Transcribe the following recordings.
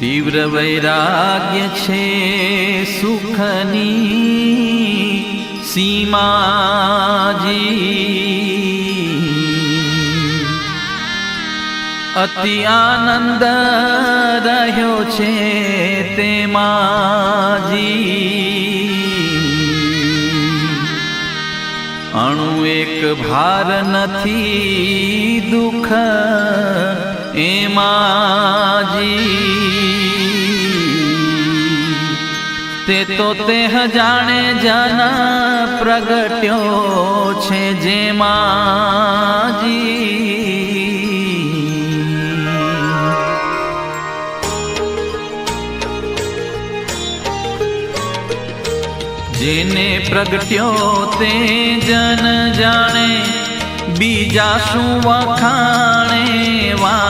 તીવ્ર વૈરાગ્ય છે સુખની સીમાજી અતિ આનંદ રહ્યો છે તેમાજી અણુ એક ભાર નથી દુઃખ એમાજી તે તો તે જાણે જન પ્રગટ્યો છે જેમાજી જેને પ્રગટ્યો તે જન જાણે, બીજા શું વખાણે વાણીએ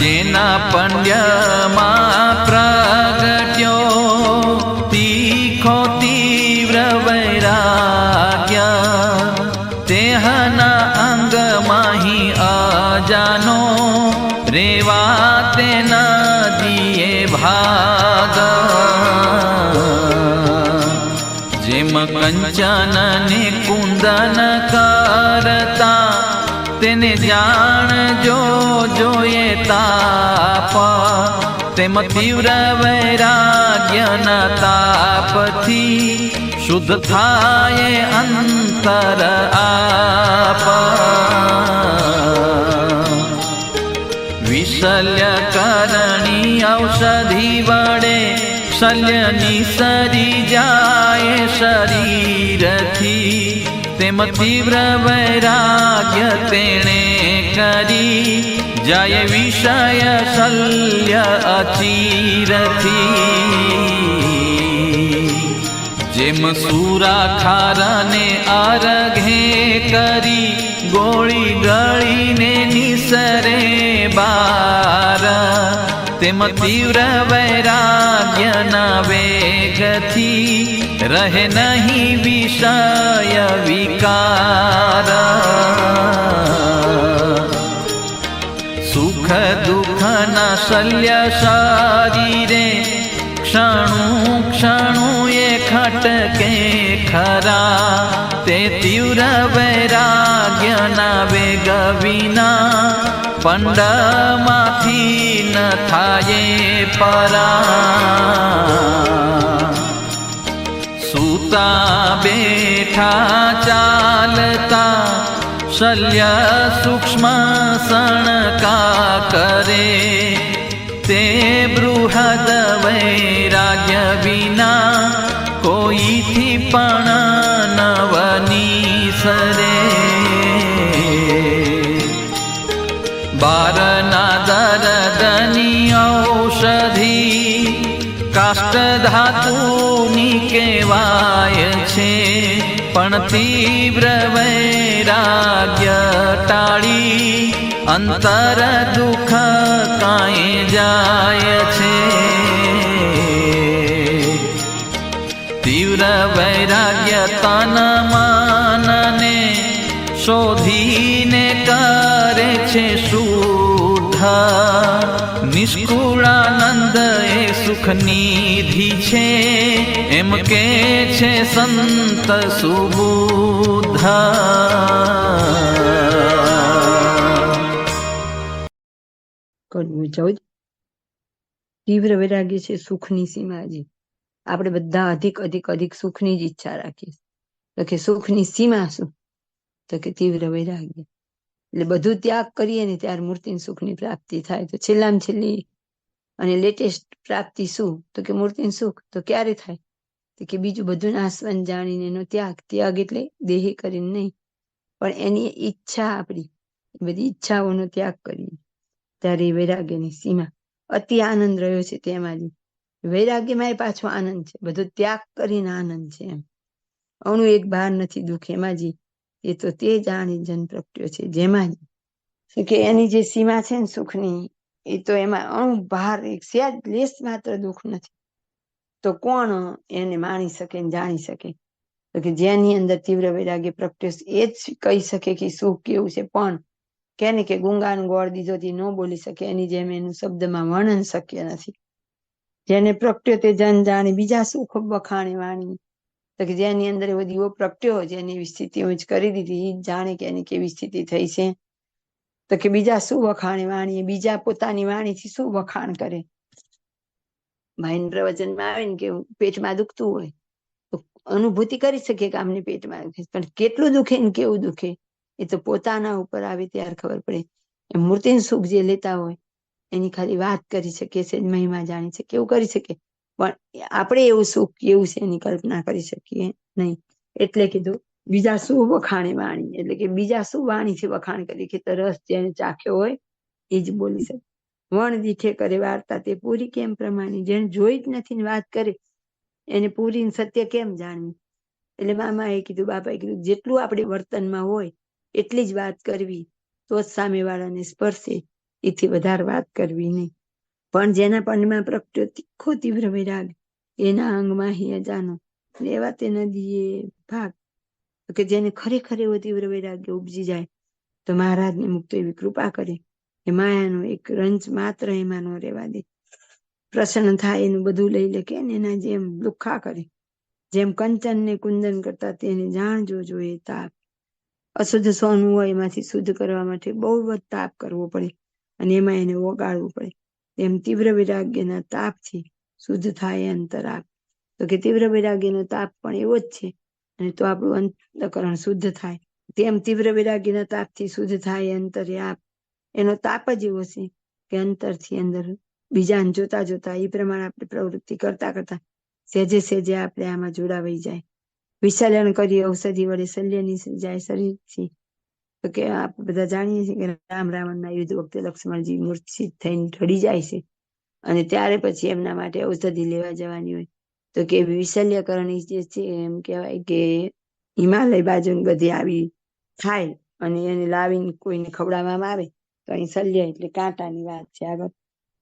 જેના પંડ્યમાં પ્રગટ્યો, તીખો તીવ્ર વૈરાગ્ય. તેહના અંગમાહી અજાનો, રેવા તેના દિયે ભાગ. જેમ કંચન ને કુંદન કરતા તેને જાણ જો જોઈએ તાપ. તેમ તીવ્ર વૈરાગ્યના તાપથી શુદ્ધ થાય અંતર આપ. વિશલ્ય કરણી ઔષધિ વડે શલ્યની સરી જાય શરીરથી તેમ તીવ્ર વૈરાગ્ય તેણે કરી. જય વિષય શલ્ય અચીરથી. જેમ સુરા ખારાને અરઘે કરી, ગોળી ગળીને નિસરે બાર તેમ તીવ્ર વૈરાગ્યના વેગથી રહે નહીં વિષય વિકાર. સુખ દુઃખના શલ્ય શરીરે ક્ષણું ક્ષણું એ ખટકે ખરા. તે તીવ્ર વૈરાગ્યના વેગ વિના પંડમાંથી ન થાય પરા. સૂતા બેઠા ચાલતા શલ્ય સૂક્ષ્મ સણકા કરે તે બૃહદ વૈરાગ્ય વિના કોઈથી પણ કાષ્ટ ધાતુની કહેવાય છે, પણ તીવ્ર વૈરાગ્ય ટાળી અંતર દુઃખ કાંઈ જાય છે. તીવ્ર વૈરાગ્ય તન માનને શોધીને કરે છે શુદ્ધ નિષ્કુળાનંદ એ સુખ નિધિ છે. એમ કે છે સંત સુબુધા. તીવ્ર વૈરાગ્ય છે સુખની સીમાજી આપણે બધા અધિક અધિક અધિક સુખની જ ઈચ્છા રાખીએ. તો કે સુખની સીમા શું? તો કે તીવ્ર વૈરાગ્ય. એટલે બધું ત્યાગ કરીએ ને ત્યારે મૂર્તિ સુખની પ્રાપ્તિ થાય. તો છેલ્લામાં છેલ્લી અને લેટેસ્ટ પ્રાપ્તિ શું? તો કે મૂર્તિ સુખ. તો ક્યારે થાય? તો કે બીજું બધું નાશવાન જાણીને એનો ત્યાગ. ત્યાગ એટલે દેહી કરીને નહીં. પણ એની ઈચ્છા આપણી. બધી ઈચ્છાઓનો ત્યાગ કરીએ. ત્યારે વૈરાગ્યની સીમા અતિ આનંદ રહ્યો છે તેમાં વૈરાગ્યમાં એ પાછો આનંદ છે. બધો ત્યાગ કરીને આનંદ છે એમ. અણુ એક બહાર નથી દુઃખ. એમાં જ એ તો તે જાણી જન પ્રગટ્યો છે, જેમાં કે એની જે સીમા છે ને સુખની, એ તો એમાં અણુ બહાર એક સહેજ લેસ માત્ર દુઃખ નથી. તો કોણ એને માણી શકે ને જાણી શકે? તો કે જેની અંદર તીવ્ર વૈરાગ્ય પ્રગટ્યો એ જ કહી શકે કે સુખ કેવું છે, પણ કેને કે ગુંગાન ગોળ દીધોથી ન બોલી શકે, એની જેમ એનું શબ્દમાં વર્ણન શક્ય નથી. જેને પ્રગટ્યો તે જન જાણે, બીજા સુખ વખાણે વાણી તો કે જેની અંદર એવો દીવો પ્રગટ્યો જેની એવી સ્થિતિ ઊંચ કરી દીધી જાણે કે એની કેવી સ્થિતિ થઈ છે. તો કે બીજા શું વખાણે વાણીએ બીજા પોતાની વાણીથી શું વખાણ કરે? ભાઈ પ્રવચનમાં આવે ને કે પેટમાં દુખતું હોય, તો અનુભૂતિ કરી શકીએ કે આમને પેટમાં દુખે પણ કેટલું દુખે ને કેવું દુખે, એ તો પોતાના ઉપર આવે ત્યારે ખબર પડે. એ મૂર્તિનું સુખ જે લેતા હોય, એની ખાલી વાત કરી શકીએ છે, મહિમા જાણી શકીએ એવું કરી શકીએ પણ આપણે એવું સુખ કેવું છે એની કલ્પના કરી શકીએ નહીં. એટલે કીધું, બીજા શું વખાણે વાણી? એટલે કે બીજા શું વાણીથી વખાણ કરી કે રસ જેને ચાખ્યો હોય એ જ બોલી શકે. વણ દીઠે કરે વાર્તા તે પૂરી કેમ પ્રમાણે? જેને જોઈ જ નથી વાત કરે, એને પૂરી સત્ય કેમ જાણવી? એટલે મામાએ કીધું, બાપાએ કીધું, જેટલું આપણે વર્તનમાં હોય એટલી જ વાત કરવી, તો જ સામેવાળાને સ્પર્શે, એથી વધારે વાત કરવી નહીં. પણ જેના પંડમાં પ્રગટ્યો તીખો તીવ્ર વૈરાગ, એના અંગમાં હિ અજાનો લેવા તે નદીએ ભાગ. કે જેને ખરેખર એવો તીવ્ર વૈરાગ્ય ઉપજી જાય, તો મહારાજને મુક્ત એવી કૃપા કરે. એ માયાનો એક રંજ માત્ર એમાં ન રહેવા દે. પ્રસન્ન થાય એનું બધું લઈ લે કે એના જેમ લુખ્ખા કરે. જેમ કંચન ને કુંદન કરતા તેને જાણજો જોઈએ તાપ. અશુદ્ધ સોનું હોય એમાંથી શુદ્ધ કરવા માટે બહુ જ તાપ કરવો પડે અને એમાં એને ઓગાળવું પડે. તેમ તીવ્ર વૈરાગ્યના તાપથી શુદ્ધ થાય અંતરાપ તો કે તીવ્ર વૈરાગ્યનો તાપ પણ એવો જ છે. અને તો આપણું અંતકરણ શુદ્ધ થાય. તેમ તીવ્ર વૈરાગ્યના તાપથી શુદ્ધ થાય અંતરે આપ. એનો તાપ જ એવો છે કે અંતરથી અંદર બીજાને જોતા જોતા એ પ્રમાણે આપણે પ્રવૃત્તિ કરતા કરતા સેજે સેજે આપણે આમાં જોડાવાઈ જાય. વિસર્જન કરી ઔષધિ વડે શલ્ય નીસરી જાય શરીરથી તો કે આપણે બધા જાણીએ છીએ કે રામ રાવણના યુદ્ધ વખતે લક્ષ્મણજી મૂર્છિત થઈને ઢળી જાય છે. અને ત્યારે પછી એમના માટે ઔષધિ લેવા જવાની હોય. તો કે વિશલ્યકરણ જે છે એમ કહેવાય કે હિમાલય બાજુ બધી આવી થાય અને એને લાવીને કોઈને ખવડાવવામાં આવે, તો અહીં શલ્ય એટલે કાંટાની વાત છે આગળ.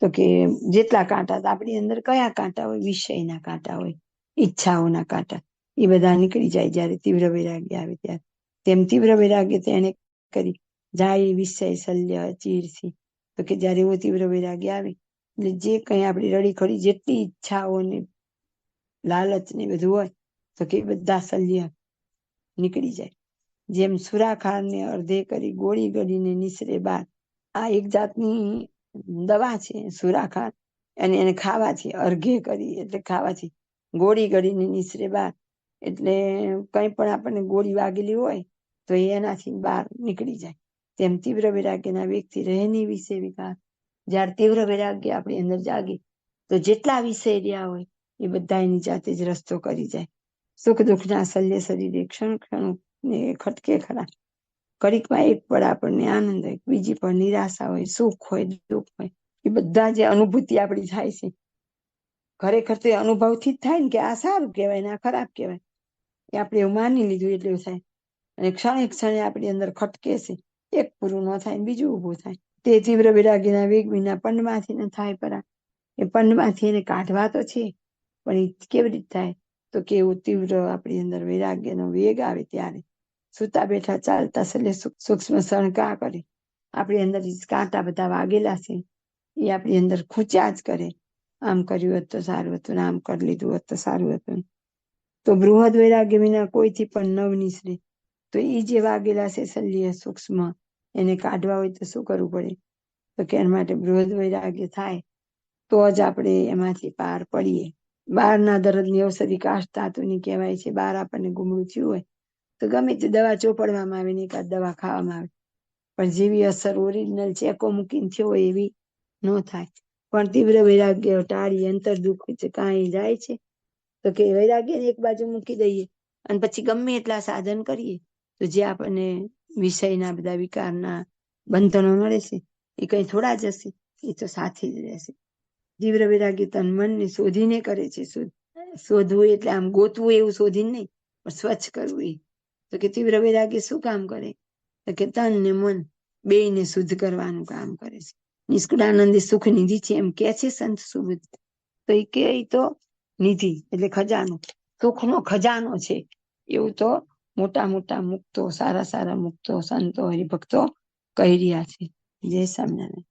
તો કે જેટલા કાંટા આપણી અંદર કયા કાંટા હોય? વિષયના કાંટા હોય, ઈચ્છાઓના કાંટા. એ બધા નીકળી જાય જ્યારે તીવ્ર વૈરાગ્ય આવે ત્યારે. તેમ તીવ્ર વૈરાગ્ય તેને કરી. જાય વિષય શલ્ય, ચીરસી. તો કે જ્યારે એવો તીવ્ર વૈરાગ્ય આવે, એટલે જે કંઈ આપણી રડી ખડી જેટલી ઈચ્છાઓને લાલચ ને બધું હોય, તો કે બધા શલ્ય નીકળી જાય. જેમ સુરાખારને અર્ધે કરી ગોળી ગળીને નિસરે બાર. આ એક જાતની દવા છે સુરાખાર અને એને ખાવાથી, અર્ઘે કરી એટલે ખાવાથી ગોળી ગળીને નિસરે બાર. એટલે કંઈ પણ આપણને ગોળી વાગેલી હોય તો એ એનાથી બહાર નીકળી જાય તેમ તીવ્ર વૈરાગ્યના વ્યક્તિ રહેની વિશે વિકાર જ્યારે તીવ્ર વૈરાગ્ય આપણી અંદર જાગે તો જેટલા વિષય રહ્યા હોય એ બધા એની જાતે જ રસ્તો કરી જાય સુખ દુઃખના શલ્ય શરીરે ક્ષણ ક્ષણ ખટકે ખરા કડીકમાં એક પળ આપણને આનંદ હોય બીજી પણ નિરાશા હોય સુખ હોય દુઃખ હોય એ બધા જે અનુભૂતિ આપણી થાય છે ખરેખર તો એ અનુભવથી જ થાય ને કે આ સારું કહેવાય ને આ ખરાબ કહેવાય એ આપણે એવું માની લીધું એટલે થાય અને ક્ષણે ક્ષણે આપણી અંદર ખટકે છે. એક પૂરું ન થાય બીજું ઊભું થાય. તે તીવ્ર વિરાગીના વેગ વિના પંડમાંથી ન થાય પરા. એ પંડમાંથી એને કાઢવા તો છે, પણ એ કેવી રીતે થાય? તો કે એવું તીવ્ર આપણી અંદર વૈરાગ્યનો વેગ આવે ત્યારે. સુતા બેઠા ચાલતા સલે સૂક્ષ્મ સણકા કરે? આપણી અંદર કાંટા બધા વાગેલા છે, એ આપણી અંદર ખૂંચ્યા જ કરે. આમ કર્યું હોત તો સારું હતું ને આમ કરી લીધું હોત તો સારું હતું. તો બૃહદ વૈરાગ્ય વિના કોઈથી પણ નવ નિસરે. તો એ જે વાગેલા છે શલ્ય, સૂક્ષ્મ, એને કાઢવા હોય તો શું કરવું પડે? તો કે એના માટે બૃહદ વૈરાગ્ય થાય, તો જ આપણે એમાંથી પાર પડીએ. બહારના દર્દની ઔષધિ કાશ ધાતુની કહેવાય છે, બહાર આપણને ગુમડું થયું હોય, તો ગમે તે દવા ચોપડવામાં આવે ને એકાદ દવા ખાવામાં આવે. પણ જેવી અસર ઓરિજિનલ ચેકો મૂકીને થયો હોય એવી ન થાય. પણ તીવ્ર વૈરાગ્ય ટાળી, અંતર દુઃખ કાંઈ જાય છે. તો કે વૈરાગ્યને એક બાજુ મૂકી દઈએ અને પછી ગમે એટલા સાધન કરીએ તો જે આપણને વિષયના બધા વિકારના બંધનો મળે છે, એ કઈ થોડા જ હશે, એ તો સાથે જ રહેશે. તીવ્ર વૈરાગ્ય તન મનને શોધીને કરે છે, શોધ, શોધવું એટલે આમ ગોતવું એવું શોધીને નહીં, પણ સ્વચ્છ કરવું એ. તો કે તીવ્ર વૈરાગ્ય શું કામ કરે? તો કે તન ને મન બેયને શુદ્ધ કરવાનું કામ કરે છે. નિષ્કુળાનંદી સુખ નિધિ છે એમ કે છે સંત સુબુદ્ધ. તો એ કે તો નિધિ, એટલે ખજાનો. સુખનો ખજાનો છે. એવું તો મોટા મોટા મુક્તો સારા સારા મુક્તો સંતો હરિભક્તો કહી રહ્યા છે. જય સ્વામિનારાયણ.